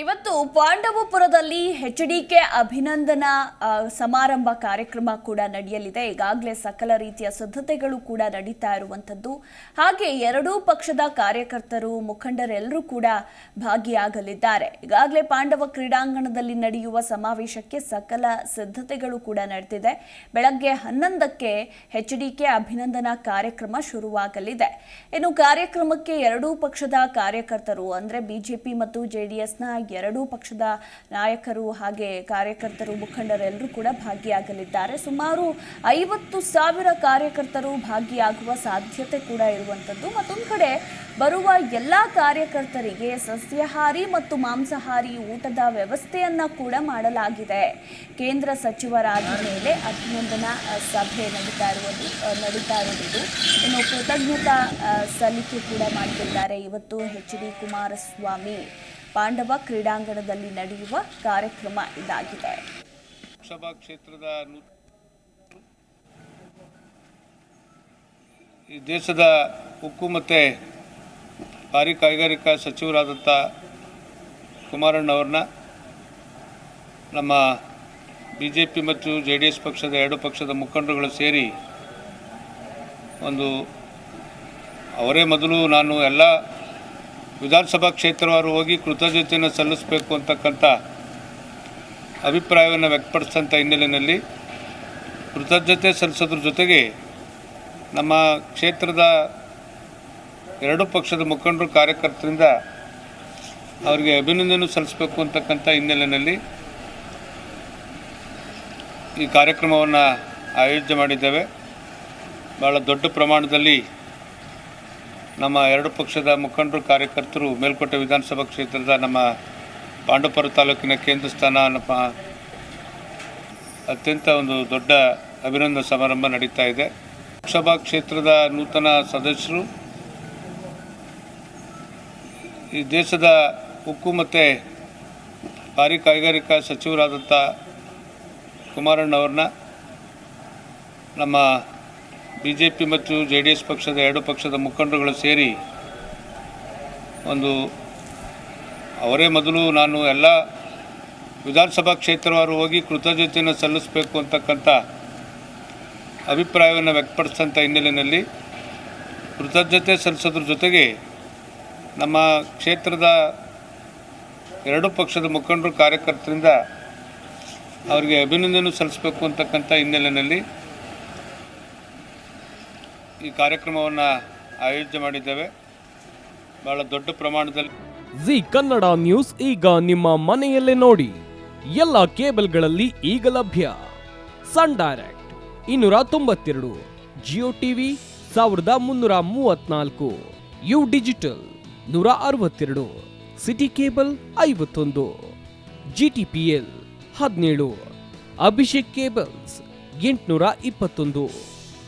ಇವತ್ತು ಪಾಂಡವಪುರದಲ್ಲಿ H D K ಅಭಿನಂದನಾ ಸಮಾರಂಭ ಕಾರ್ಯಕ್ರಮ ಕೂಡ ನಡೆಯಲಿದೆ. ಈಗಾಗಲೇ ಸಕಲ ರೀತಿಯ ಸಿದ್ಧತೆಗಳು ಕೂಡ ನಡೀತಾ ಇರುವಂಥದ್ದು. ಹಾಗೆ ಎರಡೂ ಪಕ್ಷದ ಕಾರ್ಯಕರ್ತರು, ಮುಖಂಡರೆಲ್ಲರೂ ಕೂಡ ಭಾಗಿಯಾಗಲಿದ್ದಾರೆ. ಈಗಾಗಲೇ ಪಾಂಡವ ಕ್ರೀಡಾಂಗಣದಲ್ಲಿ ನಡೆಯುವ ಸಮಾವೇಶಕ್ಕೆ ಸಕಲ ಸಿದ್ಧತೆಗಳು ಕೂಡ ನಡೆದಿದೆ. ಬೆಳಗ್ಗೆ ಹನ್ನೊಂದಕ್ಕೆ ಎಚ್ ಡಿ ಕೆ ಅಭಿನಂದನಾ ಕಾರ್ಯಕ್ರಮ ಶುರುವಾಗಲಿದೆ. ಇನ್ನು ಕಾರ್ಯಕ್ರಮಕ್ಕೆ ಎರಡೂ ಪಕ್ಷದ ಕಾರ್ಯಕರ್ತರು, ಅಂದ್ರೆ ಬಿಜೆಪಿ ಮತ್ತು ಜೆಡಿಎಸ್ನ ಎರಡೂ ಪಕ್ಷದ ನಾಯಕರು ಹಾಗೆ ಕಾರ್ಯಕರ್ತರು, ಮುಖಂಡರೆಲ್ಲರೂ ಕೂಡ ಭಾಗಿಯಾಗಲಿದ್ದಾರೆ. ಸುಮಾರು ಐವತ್ತು ಸಾವಿರ ಕಾರ್ಯಕರ್ತರು ಭಾಗಿಯಾಗುವ ಸಾಧ್ಯತೆ ಕೂಡ ಇರುವಂತದ್ದು ಮತ್ತೊಂದು ಕಡೆ ಬರುವ ಎಲ್ಲಾ ಕಾರ್ಯಕರ್ತರಿಗೆ ಸಸ್ಯಾಹಾರಿ ಮತ್ತು ಮಾಂಸಾಹಾರಿ ಊಟದ ವ್ಯವಸ್ಥೆಯನ್ನ ಕೂಡ ಮಾಡಲಾಗಿದೆ. ಕೇಂದ್ರ ಸಚಿವರಾದ ಮೇಲೆ ಅಭಿನಂದನಾ ಸಭೆ ನಡೀತಾ ಇರುವುದು ನಡೀತಾ ಇರುವುದು. ಇನ್ನು ಕೃತಜ್ಞತಾ ಸಲ್ಲಿಕೆ ಕೂಡ ಮಾಡ್ತಿದ್ದಾರೆ ಇವತ್ತು ಎಚ್ ಡಿ ಕುಮಾರಸ್ವಾಮಿ. ಪಾಂಡವ ಕ್ರೀಡಾಂಗಣದಲ್ಲಿ ನಡೆಯುವ ಕಾರ್ಯಕ್ರಮ ಇದಾಗಿದೆ. ಲೋಕಸಭಾ ಕ್ಷೇತ್ರದ ಈ ದೇಶದ ಉಕ್ಕು ಮತ್ತು ಭಾರಿ ಕೈಗಾರಿಕಾ ಸಚಿವರಾದಂಥ ಕುಮಾರಣ್ಣವ್ರನ್ನ ನಮ್ಮ ಬಿ ಜೆ ಪಿ ಮತ್ತು ಜೆ ಡಿ ಎಸ್ ಪಕ್ಷದ ಎರಡು ಪಕ್ಷದ ಮುಖಂಡರುಗಳು ಸೇರಿ ಒಂದು ಅವರೇ ಮೊದಲು ನಾನು ಎಲ್ಲ ವಿಧಾನಸಭಾ ಕ್ಷೇತ್ರವಾರು ಹೋಗಿ ಕೃತಜ್ಞತೆಯನ್ನು ಸಲ್ಲಿಸಬೇಕು ಅಂತಕ್ಕಂಥ ಅಭಿಪ್ರಾಯವನ್ನು ವ್ಯಕ್ತಪಡಿಸಿದಂಥ ಹಿನ್ನೆಲೆಯಲ್ಲಿ ಕೃತಜ್ಞತೆ ಸಲ್ಲಿಸೋದ್ರ ಜೊತೆಗೆ ನಮ್ಮ ಕ್ಷೇತ್ರದ ಎರಡು ಪಕ್ಷದ ಮುಖಂಡರು ಕಾರ್ಯಕರ್ತರಿಂದ ಅವರಿಗೆ ಅಭಿನಂದನೆ ಸಲ್ಲಿಸಬೇಕು ಅಂತಕ್ಕಂಥ ಹಿನ್ನೆಲೆಯಲ್ಲಿ ಈ ಕಾರ್ಯಕ್ರಮವನ್ನು ಆಯೋಜನೆ ಮಾಡಿದ್ದೇವೆ. ಭಾಳ ದೊಡ್ಡ ಪ್ರಮಾಣದಲ್ಲಿ ನಮ್ಮ ಎರಡು ಪಕ್ಷದ ಮುಖಂಡರು, ಕಾರ್ಯಕರ್ತರು ಮೇಲ್ಕೋಟೆ ವಿಧಾನಸಭಾ ಕ್ಷೇತ್ರದ ನಮ್ಮ ಪಾಂಡವಪುರ ತಾಲೂಕಿನ ಕೇಂದ್ರ ಸ್ಥಾನ ನಮ್ಮ ಅತ್ಯಂತ ಒಂದು ದೊಡ್ಡ ಅಭಿನಂದನಾ ಸಮಾರಂಭ ನಡೀತಾ ಇದೆ. ಲೋಕಸಭಾ ಕ್ಷೇತ್ರದ ನೂತನ ಸದಸ್ಯರು, ಈ ದೇಶದ ಉಕ್ಕು ಮತ್ತು ಭಾರಿ ಕೈಗಾರಿಕಾ ಸಚಿವರಾದಂಥ ಕುಮಾರಣ್ಣವ್ರನ್ನ ನಮ್ಮ ಬಿ ಜೆ ಪಿ ಮತ್ತು ಜೆ ಡಿ ಎಸ್ ಪಕ್ಷದ ಎರಡು ಪಕ್ಷದ ಮುಖಂಡರುಗಳು ಸೇರಿ ಒಂದು ಅವರೇ ಮೊದಲು ನಾನು ಎಲ್ಲ ವಿಧಾನಸಭಾ ಕ್ಷೇತ್ರವಾರು ಹೋಗಿ ಕೃತಜ್ಞತೆಯನ್ನು ಸಲ್ಲಿಸಬೇಕು ಅಂತಕ್ಕಂಥ ಅಭಿಪ್ರಾಯವನ್ನು ವ್ಯಕ್ತಪಡಿಸಿದಂಥ ಹಿನ್ನೆಲೆಯಲ್ಲಿ ಕೃತಜ್ಞತೆ ಸಲ್ಲಿಸೋದ್ರ ಜೊತೆಗೆ ನಮ್ಮ ಕ್ಷೇತ್ರದ ಎರಡು ಪಕ್ಷದ ಮುಖಂಡರು ಕಾರ್ಯಕರ್ತರಿಂದ ಅವರಿಗೆ ಅಭಿನಂದನೆ ಸಲ್ಲಿಸಬೇಕು ಅಂತಕ್ಕಂಥ ಹಿನ್ನೆಲೆಯಲ್ಲಿ ಈ ಕಾರ್ಯಕ್ರಮವನ್ನು ಆಯೋಜನೆ ಮಾಡಿದ್ದೇವೆ. ಬಹಳ ದೊಡ್ಡ ಪ್ರಮಾಣದಲ್ಲಿ ಜಿ ಕನ್ನಡ ನ್ಯೂಸ್ ಈಗ ನಿಮ್ಮ ಮನೆಯಲ್ಲೇ ನೋಡಿ. ಎಲ್ಲ ಕೇಬಲ್ಗಳಲ್ಲಿ ಈಗ ಲಭ್ಯ. ಸನ್ ಡೈರೆಕ್ಟ್ ಇನ್ನೂರ ತೊಂಬತ್ತೆರಡು, ಜಿಯೋ ಟಿವಿ ಸಾವಿರದ ಮುನ್ನೂರ ಮೂವತ್ನಾಲ್ಕು, ಯು ಡಿಜಿಟಲ್ ನೂರ ಅರವತ್ತೆರಡು, ಸಿಟಿ ಕೇಬಲ್ ಐವತ್ತೊಂದು ಜಿ ಟಿ ಪಿ ಎಲ್ ಹದಿನೇಳು, ಅಭಿಷೇಕ್ ಕೇಬಲ್ಸ್ ಎಂಟುನೂರ ಇಪ್ಪತ್ತೊಂದು.